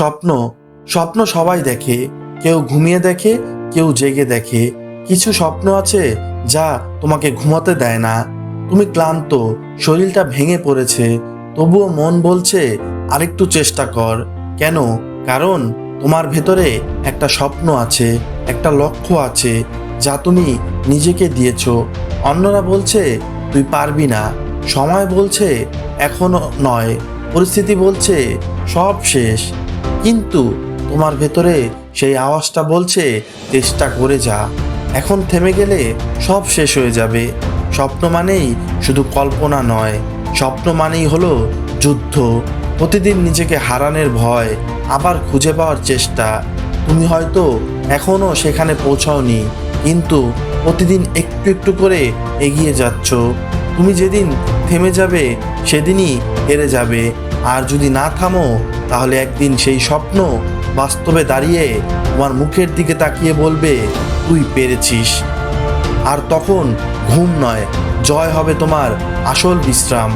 স্বপ্ন স্বপ্ন সবাই দেখে, কেউ ঘুমিয়ে দেখে, কেউ জেগে দেখে। কিছু স্বপ্ন আছে যা তোমাকে ঘুমাতে দেয় না। তুমি ক্লান্ত, শরীরটা ভেঙে পড়েছে, তবুও মন বলছে, আরেকটু চেষ্টা কর। কেন? কারণ তোমার ভেতরে একটা স্বপ্ন আছে, একটা লক্ষ্য আছে যা তুমি নিজেকে দিয়েছ। অন্যরা বলছে, তুই পারবি না। সময় বলছে, এখনও নয়। পরিস্থিতি বলছে, সব শেষ। কিন্তু তোমার ভেতরে সেই আওয়াজটা বলছে চেষ্টা করে যা। এখন থেমে গেলে সব শেষ হয়ে যাবে। স্বপ্ন মানেই শুধু কল্পনা নয়। স্বপ্ন মানেই হলো যুদ্ধ। প্রতিদিন নিজেকে হারানোর ভয়, আবার খুঁজে পাওয়ার চেষ্টা। তুমি হয়তো এখনও সেখানে পৌঁছাওনি, কিন্তু প্রতিদিন একটু একটু করে এগিয়ে যাচ্ছ। তুমি যেদিন থেমে যাবে, সেদিনই হেরে যাবে। আর যদি না থামো, তাহলে একদিন সেই স্বপ্ন বাস্তবে দাঁড়িয়ে তোমার মুখের দিকে তাকিয়ে বলবে, তুই পেরেছিস। আর তখন ঘুম নয়, জয় হবে তোমার আসল বিশ্রাম।